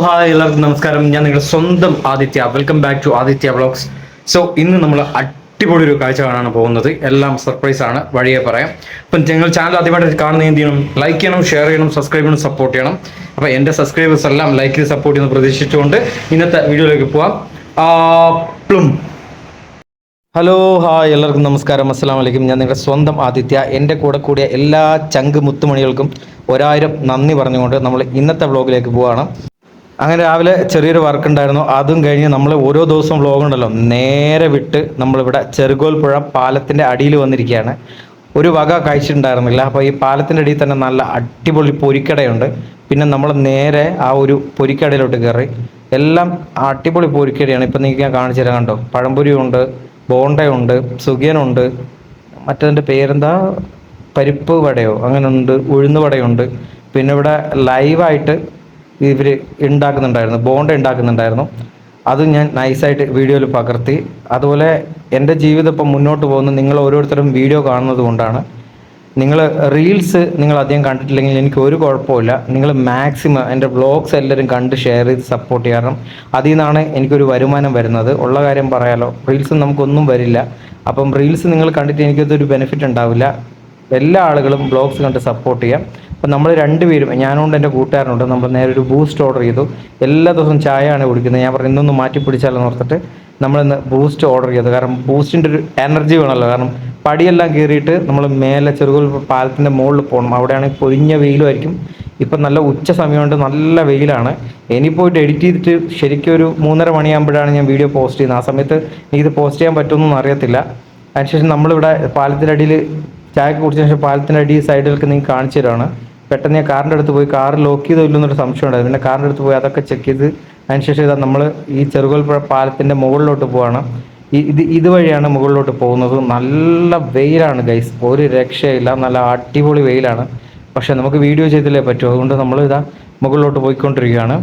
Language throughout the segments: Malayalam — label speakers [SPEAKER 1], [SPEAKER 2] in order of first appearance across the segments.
[SPEAKER 1] ഹായ് എല്ലാവർക്കും നമസ്കാരം. ഞാൻ നിങ്ങളുടെ സ്വന്തം Aditya. Welcome back to Aditya vlogs so ഇന്ന് നമ്മൾ അടിപൊളി ഒരു കാഴ്ച കാണാൻ പോകുന്നത്. എല്ലാം സർപ്രൈസ് ആണ്. വഴിയെ പറയാം. അപ്പം ഞങ്ങൾ ചാനൽ ആദ്യമായിട്ട് കാണുന്ന എന്ത് ചെയ്യണം? ലൈക്ക് ചെയ്യണം ഷെയർ ചെയ്യണം സബ്സ്ക്രൈബ് ചെയ്യണം സപ്പോർട്ട് ചെയ്യണം. അപ്പോൾ എന്റെ സബ്സ്ക്രൈബേഴ്സ് എല്ലാം ലൈക്ക് ചെയ്ത് സപ്പോർട്ട് ചെയ്യുന്ന പ്രതീക്ഷിച്ചുകൊണ്ട് ഇന്നത്തെ വീഡിയോയിലേക്ക് പോവാം. പ്ലും ഹലോ ഹായ് എല്ലാവർക്കും നമസ്കാരം. അസ്സാം വലൈക്കും ഞാൻ നിങ്ങളുടെ സ്വന്തം ആദിത്യ. എന്റെ കൂടെ കൂടിയ എല്ലാ ചങ്ക് മുത്തുമണികൾക്കും ഒരായിരം നന്ദി പറഞ്ഞുകൊണ്ട് നമ്മൾ ഇന്നത്തെ വ്ളോഗിലേക്ക് പോവുകയാണ് അങ്ങനെ രാവിലെ ചെറിയൊരു വർക്ക് ഉണ്ടായിരുന്നു. അതും കഴിഞ്ഞ് നമ്മൾ ഓരോ ദിവസവും വ്ലോഗ് ഉണ്ടല്ലോ. നേരെ വിട്ട് നമ്മളിവിടെ ചെറുകോൽപ്പുഴ പാലത്തിന്റെ അടിയിൽ വന്നിരിക്കുകയാണ്. ഒരു വക കഴിച്ചിട്ടുണ്ടായിരുന്നില്ല അപ്പോൾ ഈ പാലത്തിന്റെ അടിയിൽ തന്നെ നല്ല അടിപൊളി പൊരിക്കടയുണ്ട്. പിന്നെ നമ്മൾ നേരെ ആ ഒരു പൊരിക്കടയിലോട്ട് കയറി. എല്ലാം അടിപൊളി പൊരിക്കടയാണ്. ഇപ്പം നിങ്ങൾക്ക് ഞാൻ കാണിച്ചു തരാം കണ്ടോ? പഴംപൊരിയുണ്ട് ബോണ്ടയുണ്ട് സുഖിയനുണ്ട്. മറ്റതിന്റെ പേരെന്താ? പരിപ്പ് വടയോ? അങ്ങനെ ഉണ്ട് ഉഴുന്ന് വടയുണ്ട്. പിന്നെ ഇവിടെ ലൈവായിട്ട് ഇവർ ഉണ്ടാക്കുന്നുണ്ടായിരുന്നു ബോണ്ട് ഉണ്ടാക്കുന്നുണ്ടായിരുന്നു അത് ഞാൻ നൈസായിട്ട് വീഡിയോയിൽ പകർത്തി. അതുപോലെ എന്റെ ജീവിതം ഇപ്പം മുന്നോട്ട് പോകുന്ന. നിങ്ങൾ ഓരോരുത്തരും വീഡിയോ കാണുന്നത് കൊണ്ടാണ്. നിങ്ങൾ റീൽസ് നിങ്ങൾ അധികം കണ്ടിട്ടില്ലെങ്കിൽ എനിക്ക് ഒരു കുഴപ്പമില്ല. നിങ്ങൾ മാക്സിമം എന്റെ ബ്ലോഗ്സ് എല്ലാവരും കണ്ട് ഷെയർ ചെയ്ത് സപ്പോർട്ട് ചെയ്യാറും അതിൽ നിന്നാണ് എനിക്കൊരു വരുമാനം വരുന്നത്. ഉള്ള കാര്യം പറയാലോ. റീൽസ് നമുക്കൊന്നും വരില്ല. അപ്പം റീൽസ് നിങ്ങൾ കണ്ടിട്ട് എനിക്കതൊരു ബെനിഫിറ്റ് ഉണ്ടാവില്ല. എല്ലാ ആളുകളും ബ്ലോഗ്സ് കണ്ട് സപ്പോർട്ട് ചെയ്യാം. അപ്പം നമ്മൾ രണ്ടുപേരും ഞാനുണ്ട് എന്റെ കൂട്ടുകാരനുണ്ട് നമ്മൾ നേരെ ഒരു ബൂസ്റ്റ് ഓർഡർ ചെയ്തു. എല്ലാ ദിവസവും ചായയാണ് കുടിക്കുന്നത്. ഞാൻ പറഞ്ഞു ഇന്നൊന്ന് മാറ്റി പിടിച്ചാലെന്ന് ഓർത്തിട്ട് നമ്മളിന്ന് ബൂസ്റ്റ് ഓർഡർ ചെയ്തു. കാരണം ബൂസ്റ്റിന്റെ ഒരു എനർജി വേണമല്ലോ. കാരണം പടിയെല്ലാം കയറിയിട്ട് നമ്മൾ മേലെ ചെറുകോൽ പാലത്തിന്റെ മുകളിൽ പോകണം. അവിടെയാണെങ്കിൽ പൊരിഞ്ഞ വെയിലുമായിരിക്കും ഇപ്പം നല്ല ഉച്ച സമയമുണ്ട് നല്ല വെയിലാണ്. ഇനി പോയിട്ട് എഡിറ്റ് ചെയ്തിട്ട് ശരിക്കും ഒരു മൂന്നര മണിയാകുമ്പോഴാണ് ഞാൻ വീഡിയോ പോസ്റ്റ് ചെയ്യുന്നത്. ആ സമയത്ത് എനിക്കിത് പോസ്റ്റ് ചെയ്യാൻ പറ്റുമെന്നൊന്നും അറിയത്തില്ല. അതിനുശേഷം നമ്മളിവിടെ പാലത്തിന്റെ അടിയിൽ ചായ കുടിച്ചതിന് ശേഷം പാലത്തിന്റെ അടി സൈഡിലൊക്കെ നിങ്ങൾക്ക് കാണിച്ചു തരാണ്. പെട്ടെന്ന് ഞാൻ കാറിന്റെ അടുത്ത് പോയി കാർ ലോക്ക് ചെയ്തോ ഇല്ലെന്നൊരു സംശയം ഉണ്ടായിരുന്നു. പിന്നെ കാറിന്റെ അടുത്ത് പോയി അതൊക്കെ ചെക്ക് ചെയ്ത് അതിനുശേഷം ഇതാ നമ്മൾ ഈ ചെറുകോൽപ്പുഴ പാലത്തിന്റെ മുകളിലോട്ട് പോവാണ്. ഈ ഇത് ഇതുവഴിയാണ് മുകളിലോട്ട് പോകുന്നത്. നല്ല വെയിലാണ് ഗൈസ് ഒരു രക്ഷയില്ല. നല്ല അടിപൊളി വെയിലാണ്. പക്ഷേ നമുക്ക് വീഡിയോ ചെയ്തില്ലേ പറ്റൂ. അതുകൊണ്ട് നമ്മൾ ഇതാ മുകളിലോട്ട് പോയിക്കൊണ്ടിരിക്കുകയാണ്.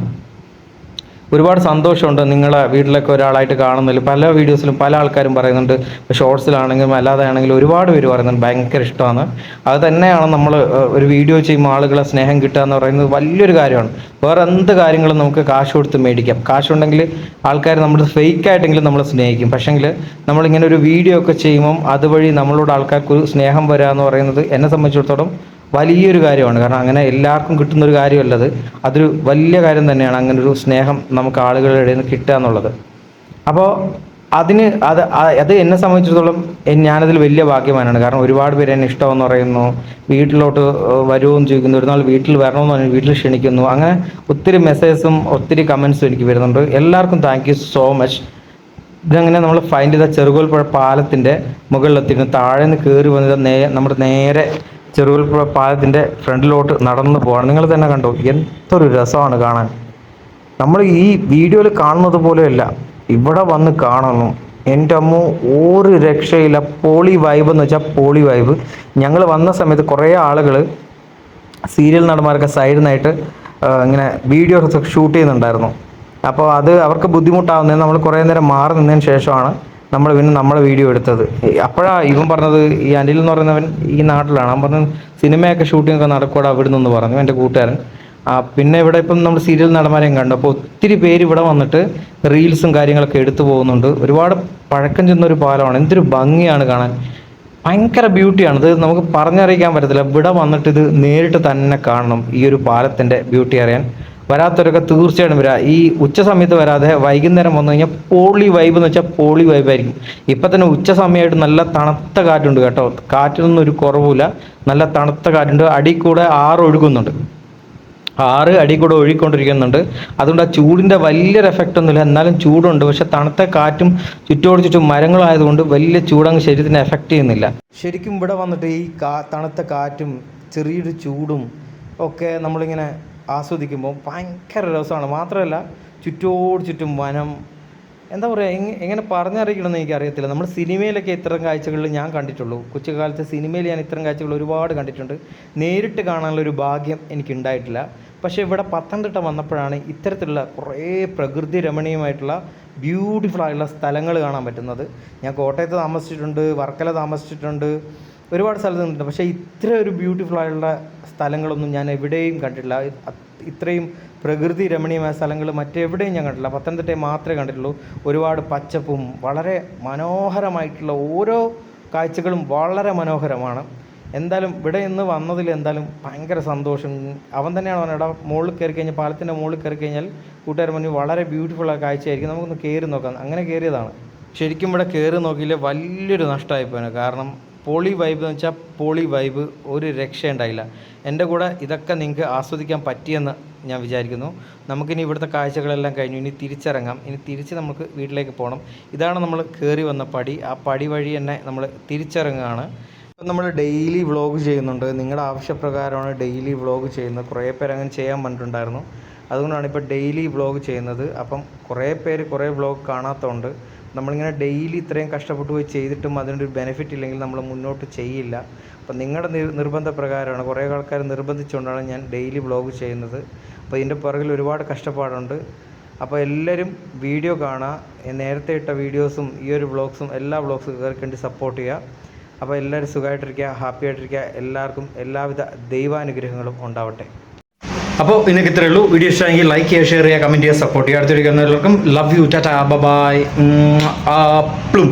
[SPEAKER 1] ഒരുപാട് സന്തോഷമുണ്ട് നിങ്ങളെ വീട്ടിലൊക്കെ ഒരാളായിട്ട് കാണുന്നതിൽ. പല വീഡിയോസിലും പല ആൾക്കാരും പറയുന്നുണ്ട്. ഷോർട്സിലാണെങ്കിലും അല്ലാതെ ആണെങ്കിലും ഒരുപാട് പേര് പറയുന്നുണ്ട്. ഭയങ്കര ഇഷ്ടമാണ്. അത് തന്നെയാണ് നമ്മൾ ഒരു വീഡിയോ ചെയ്യുമ്പോൾ ആളുകളെ സ്നേഹം കിട്ടുക എന്ന് പറയുന്നത് വലിയൊരു കാര്യമാണ്. വേറെ എന്ത് കാര്യങ്ങളും നമുക്ക് കാശ് കൊടുത്ത് മേടിക്കാം. കാശുണ്ടെങ്കിൽ ആൾക്കാർ നമ്മൾ ഫേക്ക് ആയിട്ടെങ്കിലും നമ്മളെ സ്നേഹിക്കും. പക്ഷേങ്കിൽ നമ്മളിങ്ങനെ ഒരു വീഡിയോ ഒക്കെ ചെയ്യുമ്പം അതുവഴി നമ്മളോട് ആൾക്കാർക്ക് ഒരു സ്നേഹം വരിക എന്ന് പറയുന്നത് എന്നെ സംബന്ധിച്ചിടത്തോളം വലിയൊരു കാര്യമാണ്. കാരണം അങ്ങനെ എല്ലാവർക്കും കിട്ടുന്ന ഒരു കാര്യമല്ലത്. അതൊരു വലിയ കാര്യം തന്നെയാണ് അങ്ങനെ ഒരു സ്നേഹം നമുക്ക് ആളുകളുടെ ഇടയിൽ നിന്ന് കിട്ടുക എന്നുള്ളത്. അപ്പോൾ അതിന് അത് അത് എന്നെ സംബന്ധിച്ചിടത്തോളം ഞാനതിൽ വലിയ ഭാഗ്യവാനാണ്. കാരണം ഒരുപാട് പേര് എന്നെ ഇഷ്ടമെന്ന് പറയുന്നു. വീട്ടിലോട്ട് വരുമെന്ന് ചോദിക്കുന്നു ഒരു നാൾ വീട്ടിൽ വരണമെന്ന് പറഞ്ഞു വീട്ടിൽ ക്ഷണിക്കുന്നു. അങ്ങനെ ഒത്തിരി മെസ്സേജസും ഒത്തിരി കമൻസും എനിക്ക് വരുന്നുണ്ട്. എല്ലാവർക്കും താങ്ക് യു സോ മച്ച് ഇതങ്ങനെ നമ്മൾ ഫൈൻഡ് ചെയ്ത ചെറുകോൽപ്പുഴ പാലത്തിന്റെ മുകളിലെത്തിയിരുന്നു. താഴെ നിന്ന് കയറി വന്നത് നേ നമ്മുടെ നേരെ ചെറുകോൽപ്പുഴ പാലത്തിന്റെ ഫ്രണ്ടിലോട്ട് നടന്നു പോവാണ്. നിങ്ങൾ തന്നെ കണ്ടോ എന്തൊരു രസമാണ് കാണാൻ. നമ്മൾ ഈ വീഡിയോയിൽ കാണുന്നത് പോലെയല്ല ഇവിടെ വന്ന് കാണുന്നു. എന്റെ അമ്മ ഒരു രക്ഷയില്ല പോളി വൈബ് എന്ന് വെച്ചാൽ പോളി വൈബ് ഞങ്ങൾ വന്ന സമയത്ത് കുറേ ആളുകൾ സീരിയൽ നടന്മാരൊക്കെ സൈഡിൽ നിന്നായിട്ട് ഇങ്ങനെ വീഡിയോസ് ഷൂട്ട് ചെയ്യുന്നുണ്ടായിരുന്നു. അപ്പോൾ അത് അവർക്ക് ബുദ്ധിമുട്ടാവുന്നതിന് നമ്മൾ കുറേ നേരം മാറി നിന്നതിന് ശേഷമാണ് നമ്മൾ പിന്നെ നമ്മളെ വീഡിയോ എടുത്തത്. അപ്പോഴാണ് ഇവൻ പറഞ്ഞത് ഈ അനിൽ എന്ന് പറയുന്നവൻ ഈ നാട്ടിലാണ്. അവൻ പറഞ്ഞു സിനിമയൊക്കെ ഷൂട്ടിംഗ് ഒക്കെ നടക്കൂടെ അവിടെ നിന്ന് പറഞ്ഞു എന്റെ കൂട്ടുകാരൻ. ആ, പിന്നെ ഇവിടെ ഇപ്പം നമ്മൾ സീരിയൽ നടന്മാരെയും കണ്ടു. അപ്പോൾ ഒത്തിരി പേര് ഇവിടെ വന്നിട്ട് റീൽസും കാര്യങ്ങളൊക്കെ എടുത്തു പോകുന്നുണ്ട്. ഒരുപാട് പഴക്കം ചെന്ന ഒരു പാലമാണ്. എന്തൊരു ഭംഗിയാണ് കാണാൻ. ഭയങ്കര ബ്യൂട്ടിയാണ് ഇത് നമുക്ക് പറഞ്ഞറിയിക്കാൻ പറ്റത്തില്ല. ഇവിടെ വന്നിട്ട് ഇത് നേരിട്ട് തന്നെ കാണണം. ഈ ഒരു പാലത്തിന്റെ ബ്യൂട്ടി അറിയാൻ. വരാത്തവരൊക്കെ തീർച്ചയായിട്ടും വരാ. ഈ ഉച്ച സമയത്ത് വരാതെ വൈകുന്നേരം വന്നു കഴിഞ്ഞാൽ പോളി വൈബ് എന്ന് വെച്ചാൽ പോളി വൈബായിരിക്കും ഇപ്പം തന്നെ ഉച്ച സമയമായിട്ട് നല്ല തണുത്ത കാറ്റുണ്ട് കേട്ടോ. കാറ്റിനൊന്നും ഒരു കുറവില്ല. നല്ല തണുത്ത കാറ്റുണ്ട്. അടി കൂടെ ആറ് ഒഴുകുന്നുണ്ട്. ആറ് അടി കൂടെ ഒഴുകിക്കൊണ്ടിരിക്കുന്നുണ്ട്. അതുകൊണ്ട് ആ ചൂടിന്റെ വലിയൊരു എഫക്റ്റ് ഒന്നുമില്ല. എന്നാലും ചൂടുണ്ട്. പക്ഷെ തണുത്ത കാറ്റും ചുറ്റോട് ചുറ്റും മരങ്ങളായതുകൊണ്ട് വലിയ ചൂടങ്ങ് ശരീരത്തിന് എഫക്റ്റ് ചെയ്യുന്നില്ല. ശരിക്കും ഇവിടെ വന്നിട്ട് ഈ കാ തണുത്ത കാറ്റും ചെറിയൊരു ചൂടും ഒക്കെ നമ്മളിങ്ങനെ ആസ്വദിക്കുമ്പോൾ ഭയങ്കര രസമാണ്. മാത്രമല്ല ചുറ്റോട് ചുറ്റും വനം. എന്താ പറയുക എങ്ങ എങ്ങനെ പറഞ്ഞറിയിക്കണമെന്ന് എനിക്കറിയത്തില്ല. നമ്മൾ സിനിമയിലൊക്കെ ഇത്തരം കാഴ്ചകളിൽ ഞാൻ കണ്ടിട്ടുള്ളൂ. കൊച്ചുകാലത്തെ സിനിമയിൽ ഞാൻ ഇത്തരം കാഴ്ചകൾ ഒരുപാട് കണ്ടിട്ടുണ്ട്. നേരിട്ട് കാണാനുള്ളൊരു ഭാഗ്യം എനിക്കുണ്ടായിട്ടില്ല. പക്ഷേ ഇവിടെ പത്തനംതിട്ട വന്നപ്പോഴാണ് ഇത്തരത്തിലുള്ള കുറേ പ്രകൃതി രമണീയമായിട്ടുള്ള ബ്യൂട്ടിഫുൾ ആയിട്ടുള്ള സ്ഥലങ്ങൾ കാണാൻ പറ്റുന്നത്. ഞാൻ കോട്ടയത്ത് താമസിച്ചിട്ടുണ്ട് വർക്കല താമസിച്ചിട്ടുണ്ട്.
[SPEAKER 2] ഒരുപാട് സ്ഥലത്ത് നിന്നിട്ടുണ്ട്. പക്ഷേ ഇത്ര ഒരു ബ്യൂട്ടിഫുൾ ആയിട്ടുള്ള സ്ഥലങ്ങളൊന്നും ഞാൻ എവിടെയും കണ്ടിട്ടില്ല. ഇത്രയും പ്രകൃതി രമണീയമായ സ്ഥലങ്ങൾ മറ്റെവിടെയും ഞാൻ കണ്ടിട്ടില്ല. പത്തനംതിട്ടയിൽ മാത്രമേ കണ്ടിട്ടുള്ളൂ. ഒരുപാട് പച്ചപ്പും വളരെ മനോഹരമായിട്ടുള്ള ഓരോ കാഴ്ചകളും വളരെ മനോഹരമാണ്. എന്തായാലും ഇവിടെ നിന്ന് വന്നതിൽ എന്തായാലും ഭയങ്കര സന്തോഷം. അവൻ തന്നെയാണ് പറഞ്ഞത് എടാ മുകളിൽ കയറി കഴിഞ്ഞാൽ പാലത്തിന്റെ മുകളിൽ കയറി കഴിഞ്ഞാൽ കൂട്ടുകാരൻ പറഞ്ഞു വളരെ ബ്യൂട്ടിഫുൾ ആയ കാഴ്ചയായിരിക്കും. നമുക്കൊന്ന് കയറി നോക്കാം. അങ്ങനെ കയറിയതാണ്. ശരിക്കും ഇവിടെ കയറി നോക്കിയില്ല വലിയൊരു നഷ്ടമായിപ്പോയാണ് കാരണം പോളി വൈബ് എന്ന് വെച്ചാൽ പോളി വൈബ് ഒരു രക്ഷ ഉണ്ടായില്ല എന്റെ കൂടെ ഇതൊക്കെ നിങ്ങൾക്ക് ആസ്വദിക്കാൻ പറ്റിയെന്ന് ഞാൻ വിചാരിക്കുന്നു. നമുക്കിനി ഇവിടുത്തെ കാഴ്ചകളെല്ലാം കഴിഞ്ഞു. ഇനി തിരിച്ചിറങ്ങാം. ഇനി തിരിച്ച് നമുക്ക് വീട്ടിലേക്ക് പോകണം ഇതാണ് നമ്മൾ കയറി വന്ന പടി. ആ പടി വഴി തന്നെ നമ്മൾ തിരിച്ചിറങ്ങുകയാണ്. ഇപ്പം നമ്മൾ ഡെയിലി വ്ളോഗ് ചെയ്യുന്നുണ്ട്. നിങ്ങളുടെ ആവശ്യപ്രകാരമാണ് ഡെയിലി വ്ളോഗ് ചെയ്യുന്നത്. കുറേ പേര് അങ്ങനെ ചെയ്യാൻ പറഞ്ഞിട്ടുണ്ടായിരുന്നു. അതുകൊണ്ടാണ് ഇപ്പോൾ ഡെയിലി വ്ളോഗ് ചെയ്യുന്നത്. അപ്പം കുറേ പേര് കുറേ വ്ളോഗ് കാണാത്തതുകൊണ്ട് നമ്മളിങ്ങനെ ഡെയിലി ഇത്രയും കഷ്ടപ്പെട്ട് പോയി ചെയ്തിട്ടും അതിനൊരു ബെനിഫിറ്റ് ഇല്ലെങ്കിൽ നമ്മൾ മുന്നോട്ട് ചെയ്യില്ല. അപ്പം നിങ്ങളുടെ നിർ നിർബന്ധപ്രകാരമാണ് കുറേ ആൾക്കാർ നിർബന്ധിച്ചുകൊണ്ടാണ് ഞാൻ ഡെയിലി വ്ളോഗ് ചെയ്യുന്നത്. അപ്പോൾ ഇതിന്റെ പുറകിൽ ഒരുപാട് കഷ്ടപ്പാടുണ്ട്. അപ്പോൾ എല്ലാവരും വീഡിയോ കാണുക നേരത്തെ ഇട്ട വീഡിയോസും ഈ ഒരു വ്ളോഗ്സും എല്ലാ വ്ളോഗ്സും കയറി സപ്പോർട്ട് ചെയ്യുക അപ്പോൾ എല്ലാവരും സുഖമായിട്ടിരിക്കുക ഹാപ്പി ആയിട്ടിരിക്കുക എല്ലാവർക്കും എല്ലാവിധ ദൈവാനുഗ്രഹങ്ങളും ഉണ്ടാവട്ടെ.
[SPEAKER 1] അപ്പോൾ ഇന്നൊക്കെ ഇത്രയേ ഉള്ളൂ. വീഡിയോ ഇഷ്ടമെങ്കിൽ ലൈക്ക് ചെയ്യുക ഷെയർ ചെയ്യുക കമന്റ് ചെയ്യുക സപ്പോർട്ട് ചെയ്യുക. അടുത്തിരിക്കുന്നവർക്കും ലവ് യു ടാറ്റാ ബൈ പ്ലും